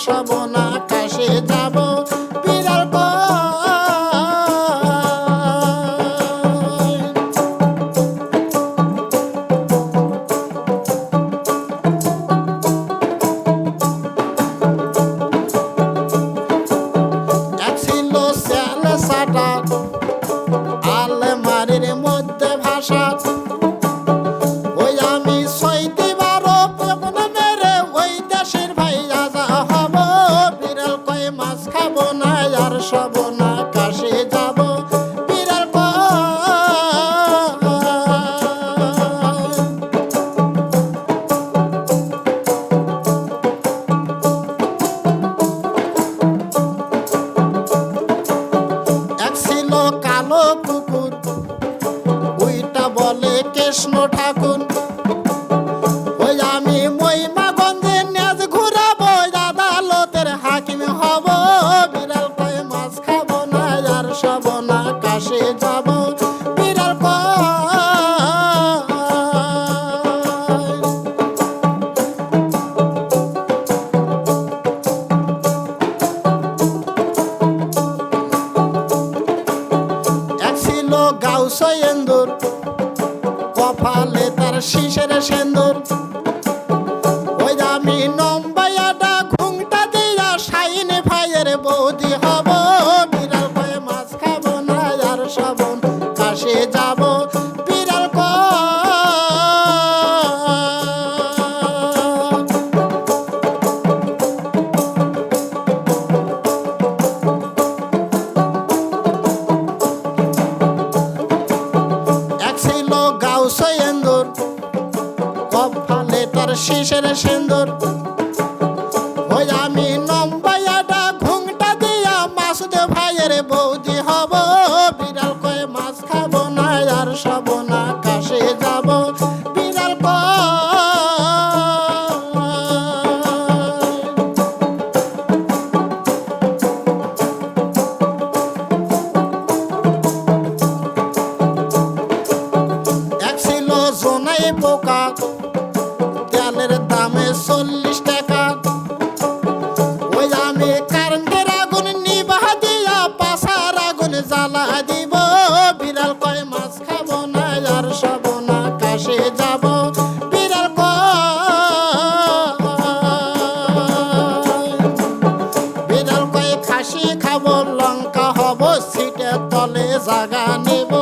আর সব না কাশে যাব বিড়াল কয় কৃষ্ণ ঠাকুর। ওই আমি মহিমা মহিমাগঞ্জে নেজ ঘুরাবো আদালতের হাকিম হব। বিড়াল কয়ে মাছ খাব না, আর সব না কাশে যাব। বিড়াল গাউস তার শিশের সেন্দুর। ওই আমি নম্বাইয়াটা ঘুংটা দিয়া সাইনে ভাইয়ের বৌদি হব। বিড়াল কয়ে মাছ খাব না, আর সবন শিশের সেন্দুর। ওই আমি নম্বাইয়াটা ঘুংটা দিয়া মাসুদ ভাইয়ের বৌদি হব। বিড়াল কয়ে মাছ খাব না, আর সব না কাশে যাব। বিড়াল এক পোকা চল্লিশ টাকা। ওই আমি কারেন্টের আগুন নিবাহ দিয়া পাশার আগুন জ্বালা দিব। বিড়াল কয়, মাছ খাব না, আর সব না, কাশে যাব। বিড়াল বিড়াল খাসি খাব, লঙ্কা হব, সিটের তলে জাগা নেব।